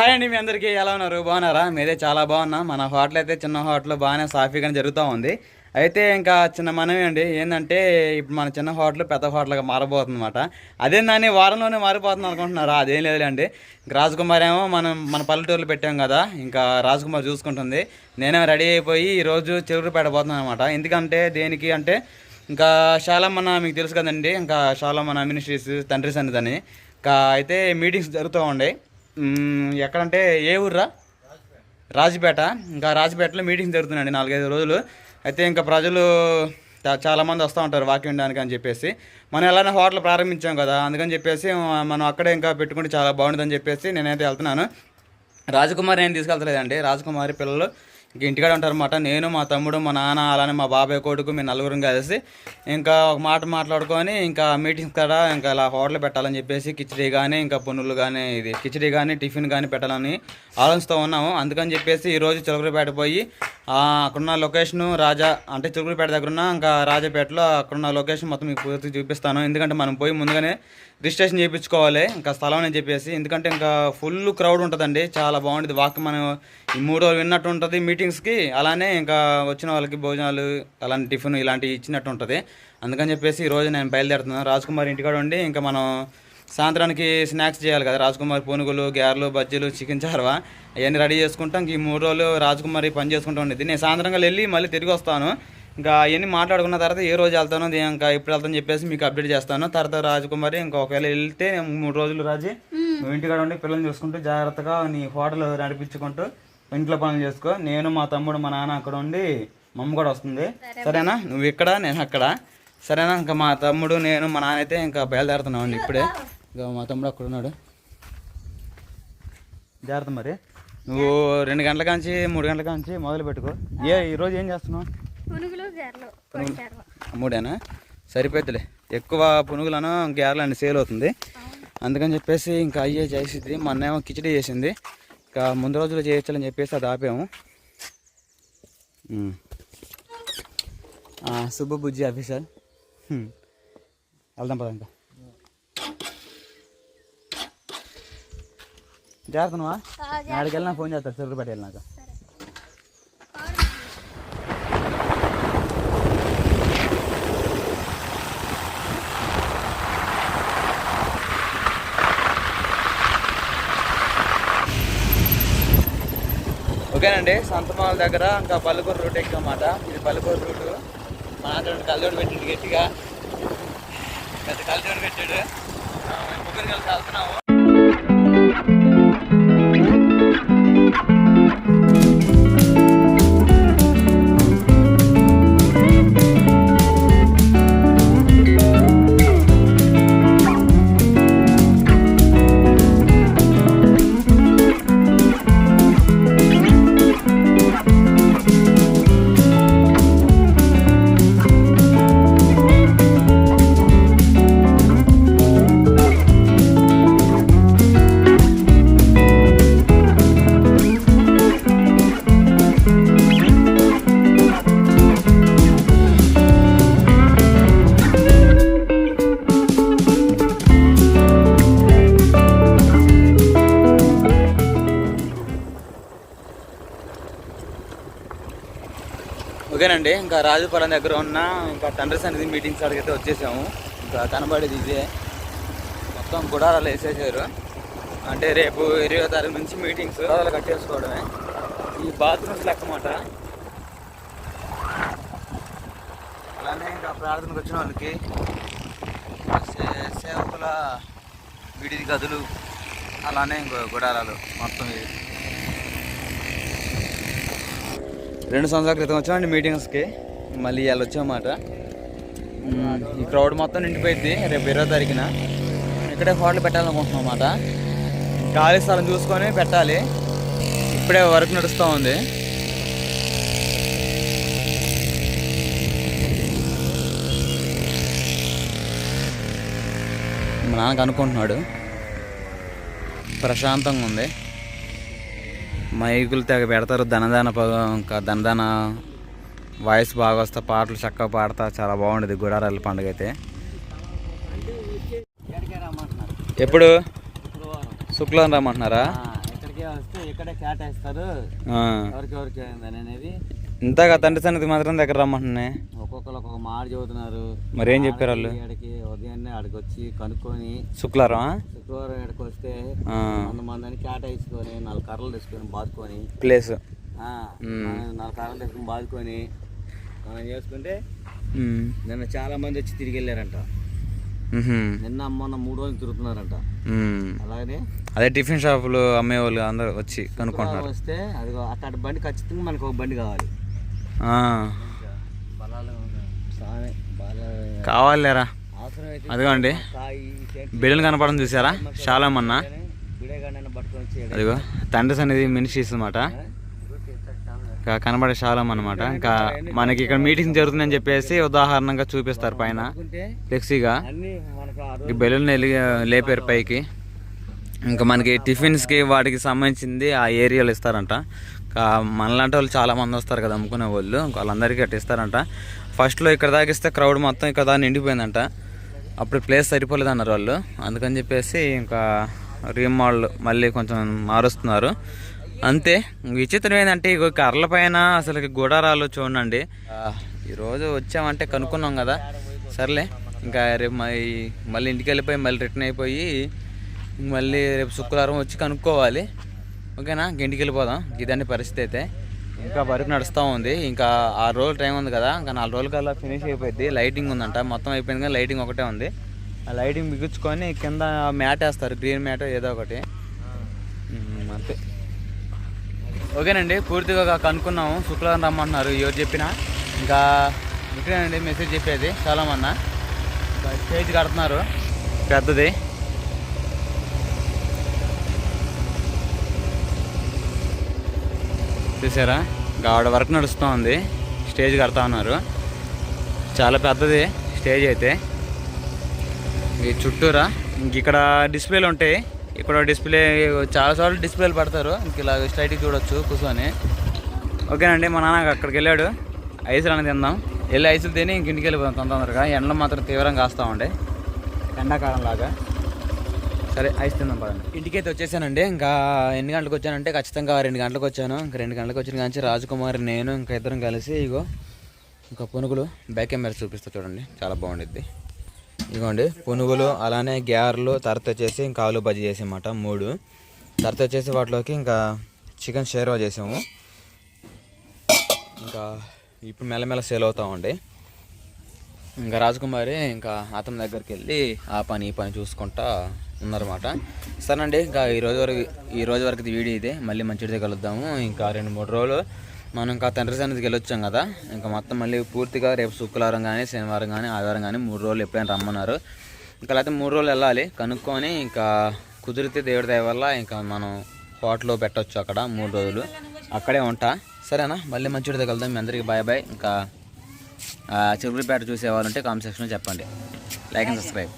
Hi అండి మీ అందరికీ. ఎలా ఉన్నారు? బాగున్నారా? మీదే చాలా బాగున్నా. మన హోటల్ అయితే చిన్న హోటల్ బాగానే సాఫీగానే జరుగుతూ ఉంది. అయితే ఇంకా చిన్న మనమే అండి. ఏంటంటే ఇప్పుడు మన చిన్న హోటల్ పెద్ద హోటల్గా మారబోతుంది అనమాట అదే దాన్ని వారంలోనే మారిపోతుంది అనుకుంటున్నారా? అదేం లేదులేండి. ఇంకా రాజకుమార్ ఏమో మనం మన పల్లెటూరులో పెట్టాం కదా. ఇంకా రాజకుమార్ చూసుకుంటుంది. నేనే రెడీ అయిపోయి ఈరోజు చెరువురు పెట్టబోతున్నాను అనమాట ఎందుకంటే దేనికి అంటే ఇంకా శాలమ్మన్న మీకు తెలుసు కదండి. ఇంకా శాలమ్మన్న మినిస్ట్రీస్ తండ్రి సన్నిధని. ఇంకా అయితే మీటింగ్స్ జరుగుతూ ఉండే. ఎక్కడంటే ఏ ఊర్రా? రాజపేట. ఇంకా రాజపేటలో మీటింగ్ జరుగుతుందండి నాలుగైదు రోజులు. అయితే ఇంకా ప్రజలు చాలామంది వస్తూ ఉంటారు వాకింగ్ ఉండడానికి అని చెప్పేసి. మనం ఎలానే హోటల్ ప్రారంభించాం కదా అందుకని చెప్పేసి మనం అక్కడే ఇంకా పెట్టుకుంటే చాలా బాగుంటుందని చెప్పేసి నేనైతే వెళ్తున్నాను. రాజకుమారి నేను తీసుకెళ్తలేదండి. రాజకుమారి పిల్లలు ఇంటికాడ ఉంటారన్నమాట. నేను మా తమ్ముడు మా నాన్న అలానే మా బాబాయ్ కొడుకు మీ నలుగురం కలిసి ఇంకా ఒక మాట మాట్లాడుకొని ఇంకా మీటింగ్స్ కాడ ఇంకా ఇలా హోటల్ పెట్టాలని చెప్పేసి కిచడీ కానీ ఇంకా పునులు కానీ ఇది కిచడీ కానీ టిఫిన్ కానీ పెట్టాలని ఆలోచిస్తూ ఉన్నాము. అందుకని చెప్పేసి ఈరోజు చిలకరపేట పోయి అక్కడున్న లొకేషను రాజా అంటే చిలకలపేట దగ్గర ఉన్న ఇంకా రాజాపేటలో అక్కడున్న లొకేషన్ మొత్తం మీకు పూర్తి చూపిస్తాను. ఎందుకంటే మనం పోయి ముందుగానే రిజిస్ట్రేషన్ చేయించుకోవాలి ఇంకా స్థలం అని చెప్పేసి. ఎందుకంటే ఇంకా ఫుల్ క్రౌడ్ ఉంటుందండి చాలా బాగుంటుంది. వాక్ మనం ఈ మూడు రోజులు విన్నట్టు ఉంటుంది మీటింగ్స్కి అలానే ఇంకా వచ్చిన వాళ్ళకి భోజనాలు అలాంటి టిఫిన్ ఇలాంటివి ఇచ్చినట్టు ఉంటుంది. అందుకని చెప్పేసి ఈరోజు నేను బయలుదేరుతున్నాను. రాజకుమార్ ఇంటికాడ ఉండి ఇంకా మనం సాయంత్రానికి స్నాక్స్ చేయాలి కదా. రాజ్కుమార్ పునుగులు గ్యార్లు బజ్జీలు చికెన్ చార్వా అవన్నీ రెడీ చేసుకుంటాం. ఇంక ఈ మూడు రోజులు రాజ్కుమారి పని చేసుకుంటూ ఉండేది నేను సాయంత్రంగా వెళ్ళి మళ్ళీ తిరిగి వస్తాను. ఇంకా అవన్నీ మాట్లాడుకున్న తర్వాత ఏ రోజు వెళ్తానో ఇంకా ఎప్పుడు వెళ్తాను చెప్పేసి మీకు అప్డేట్ చేస్తాను. తర్వాత రాజకుమారి ఇంకా ఒకవేళ వెళ్తే నేను మూడు రోజులు రాజీ నువ్వు ఇంటికాడ ఉండి పిల్లల్ని చూసుకుంటూ జాగ్రత్తగా నీ హోటల్ నడిపించుకుంటూ ఇంట్లో పనులు చేసుకో. నేను మా తమ్ముడు మా నాన్న అక్కడ ఉండి మా అమ్మ కూడా వస్తుంది. సరేనా? నువ్వు ఇక్కడ నేను అక్కడ. సరేనా? ఇంకా మా తమ్ముడు నేను మా నాన్న అయితే ఇంకా బయలుదేరుతున్నాం అండి ఇప్పుడే. ఇంకా మా తమ్ముడు అక్కడ ఉన్నాడు. జాగ్రత్త మరి. నువ్వు రెండు గంటల కాంచి మూడు గంటల కాంచి మొదలు పెట్టుకో. ఏ ఈరోజు ఏం చేస్తున్నావు? మూడేనా? సరిపోద్దిలే ఎక్కువ పునుగులను గ్యార్లు అని సేల్ అవుతుంది. అందుకని చెప్పేసి ఇంకా అయ్యే చేసింది మొన్నేమో కిచడీ చేసింది. ఇంకా ముందు రోజులు చేయొచ్చని చెప్పేసి అది ఆపాము. సుబ్బు బుజ్జి ఆఫీసర్. వెళ్దాం పద ఇంకా జాగ్రత్త. నువ్వా ఆడికి వెళ్ళినా ఫోన్ చేస్తాడు చెరుకుపేట వెళ్ళినాక. ఓకేనండి సంతమాల దగ్గర ఇంకా పల్లెకూరు రూట్ ఎక్కమాట ఇది పల్లెకూరు రూట్ మా నాన్న కళ్ళజోడు పెట్టిండు గట్టిగా. పెద్ద కళ్ళజోడు పెట్టాడు. ముగ్గురు కలిసి వెళ్తున్నాము. Thank you. ఓకేనండి ఇంకా రాజుపాలెం దగ్గర ఉన్న ఇంకా తండ్రి సన్నిధి మీటింగ్స్ అడిగితే వచ్చేసాము. ఇంకా కనబడేది ఇదే. మొత్తం గుడారాలు వేసేసారు. అంటే రేపు ఇరవై తారీఖు నుంచి మీటింగ్స్ గుడారాలు కట్టేసుకోవడమే. ఈ బాత్రూమ్స్ లెక్కమాట. అలానే ఇంకా ప్రార్థనకు వచ్చిన వాళ్ళకి సేవకుల విడిది గదులు అలానే ఇంకో గుడారాలు మొత్తం ఇది రెండు సంవత్సరాల క్రితం వచ్చామండి మీటింగ్స్కి. మళ్ళీ ఇవాళ వచ్చామాట ఈ క్రౌడ్ మొత్తం నిండిపోయింది రేపు ఇరవై తారీఖున. ఇక్కడే హోటల్ పెట్టాలనుకుంటున్నాం అన్నమాట. ఖాళీ స్థలం చూసుకొని పెట్టాలి. ఇప్పుడే వర్క్ నడుస్తూ ఉంది. మా నాన్నకు అనుకుంటున్నాడు. ప్రశాంతంగా ఉంది. మైకులు తెగ పెడతారు. ధనదాన ధనదాన వాయిస్ బాగా వస్తా పాటలు చక్కగా పాడతా చాలా బాగుండేది గుడారాల పండుగ అయితే. ఎప్పుడు? శుక్రవారం రమ్మంటున్నారా? ఇంతగా తండ్రి సన్నిధి మాత్రం దగ్గర రమ్మంటున్నాయి ఒక్కొక్కరు ఒక్కొక్క మాట చెబుతున్నారు. మరి ఏం చెప్పారు వాళ్ళు ఆడికి ఉదయాన్నే ఆడికి వచ్చి కనుక్కొని శుక్లారం శుక్రవారం ఇక్కడికి వస్తే. వంద మందిని కేటాయించుకొని నాలుగు కర్రలు తీసుకొని బాదుకొని ప్లేస్. నాలుగు కర్రలు తీసుకొని బాదుకొని మనం చేసుకుంటే. నిన్న చాలా మంది వచ్చి తిరిగి వెళ్ళారంట. నిన్న మొన్న మూడు రోజులు తిరుగుతున్నారంట. అలాగే అదే టిఫిన్ షాపులు అమ్మేవాళ్ళు అందరూ వచ్చి శుక్రవారం వస్తే అది అట్లాంటి బండి ఖచ్చితంగా మనకు ఒక బండి కావాలి. కావాలేరా అవసరం అదిగోండి. బిడ్డలు కనపడడం చూసారా? చాలా మన్నా అదిగో తండ్రిస్ అనేది మినిస్ట్రీస్ అనమాట ఇంకా కనబడే శాలం అనమాట ఇంకా మనకి ఇక్కడ మీటింగ్ జరుగుతుందని చెప్పేసి ఉదాహరణగా చూపిస్తారు పైన. ఫ్లెక్సీగా. ఈ బెలూన్ లేపారు పైకి. ఇంకా మనకి టిఫిన్స్కి వాటికి సంబంధించింది ఆ ఏరియాలో ఇస్తారంట. మనలాంటి వాళ్ళు చాలామంది వస్తారు కదా అమ్ముకునే వాళ్ళు. వాళ్ళందరికీ అట్లా ఇస్తారంట ఫస్ట్లో ఇక్కడ దాకా ఇస్తే క్రౌడ్ మొత్తం ఇక్కడ దాకా నిండిపోయిందంట. అప్పుడు ప్లేస్ సరిపోలేదు అన్నారు వాళ్ళు. అందుకని చెప్పేసి ఇంకా రీమాల్ మళ్ళీ కొంచెం మారుస్తున్నారు. అంతే. విచిత్రం ఏంటంటే ఇక కర్రల పైన అసలు గుడారాలు చూడండి. ఈరోజు వచ్చామంటే కనుక్కున్నాం కదా. సర్లే ఇంకా రేపు మళ్ళీ మళ్ళీ ఇంటికి వెళ్ళిపోయి మళ్ళీ రిటర్న్ అయిపోయి మళ్ళీ రేపు శుక్రవారం వచ్చి కనుక్కోవాలి. ఓకేనా? ఇంక ఇంటికి వెళ్ళిపోదాం ఇదండి పరిస్థితి అయితే. ఇంకా వర్క్ నడుస్తూ ఉంది. ఇంకా ఆరు రోజులు టైం ఉంది కదా. ఇంకా నాలుగు రోజుల కల్లా ఫినిష్ అయిపోయింది లైటింగ్ ఉందంట. మొత్తం అయిపోయింది కానీ లైటింగ్ ఒకటే ఉంది. ఆ లైటింగ్ బిగించుకొని కింద మ్యాట్ వేస్తారు. గ్రీన్ మ్యాట్ ఏదో ఒకటి. అంతే. ఓకేనండి. పూర్తిగా కనుక్కున్నాము. శుక్రవారం రమ్మంటున్నారు. ఎవరు చెప్పినా? ఇంకా ఇక్కడేనండి. మెసేజ్ చెప్పేది. చాలామన్నా స్టేజ్ కడుతున్నారు. పెద్దది. చూసారా ఆవిడ వర్క్ నడుస్తూ ఉంది స్టేజ్ కడతా ఉన్నారు. చాలా పెద్దది స్టేజ్ అయితే. ఈ చుట్టూరా ఇంక ఇక్కడ డిస్ప్లేలు ఉంటాయి. ఇక్కడ డిస్ప్లే చాలా సార్లు డిస్ప్లేలు పెడతారు. ఇంక ఇలా స్ట్రైట్కి చూడొచ్చు కూర్చొని. ఓకేనండి మా నాన్న అక్కడికి వెళ్ళాడు. ఐసులు అనేది తిందాం. వెళ్ళి ఐసులు తిని ఇంక ఇంటికి వెళ్ళిపోతాం తొందర తొందరగా. ఎండలు మాత్రం తీవ్రంగా కాస్తూ ఉండే. ఎండాకాలం లాగా సరే ఐస్ తిందాం పదండి. ఇంటికైతే వచ్చేసానండి. ఇంకా ఎన్ని గంటలకు వచ్చానంటే ఖచ్చితంగా రెండు గంటలకు వచ్చాను. ఇంకా రెండు గంటలకు వచ్చిన కానీ రాజకుమారి నేను ఇంకా ఇద్దరం కలిసి ఇగో ఇంకా పునుగులు బ్యాక్ కెమెరా చూపిస్తా చూడండి. చాలా బాగుండిద్ది. ఇదిగోండి పునుగులు అలానే గ్యార్లు తర్వాత వచ్చేసి ఇంకా ఆలు బజ్జీ చేసామాట మూడు. తర్వాత వచ్చేసి వాటిలోకి ఇంకా చికెన్ షేర్వా చేసాము. ఇంకా ఇప్పుడు మెల్లమెల్ల సేల్ అవుతామండి ఇంకా రాజకుమారి ఇంకా అతని దగ్గరికి వెళ్ళి ఆ పని ఈ పని చూసుకుంటా ఉన్నారన్నమాట. సరేనండి ఇంకా ఈ రోజు వరకు ఈ రోజు వరకు వీడియో ఇదే. మళ్ళీ మంచిది కలుద్దాము. ఇంకా రెండు మూడు రోజులు మనం ఇంకా తండ్రి సన్నిధికి వెళ్ళొచ్చాం కదా. ఇంకా మొత్తం మళ్ళీ పూర్తిగా రేపు శుక్రవారం కానీ శనివారం కానీ ఆదివారం కానీ మూడు రోజులు ఎప్పుడైనా రమ్మన్నారు. ఇంకా అయితే మూడు రోజులు వెళ్ళాలి. కనుక్కొని ఇంకా కుదిరితే దేవుడి దయ వల్ల ఇంకా మనం హోటల్లో పెట్టొచ్చు అక్కడ మూడు రోజులు. అక్కడే ఉంటా. సరేనా? మళ్ళీ మంచిది కలుద్దాం. మీ అందరికీ బాయ్ బాయ్. ఇంకా చిరుపురిపేట చూసేవాళ్ళంటే కామెంట్ సెక్షన్లో చెప్పండి. Like and subscribe.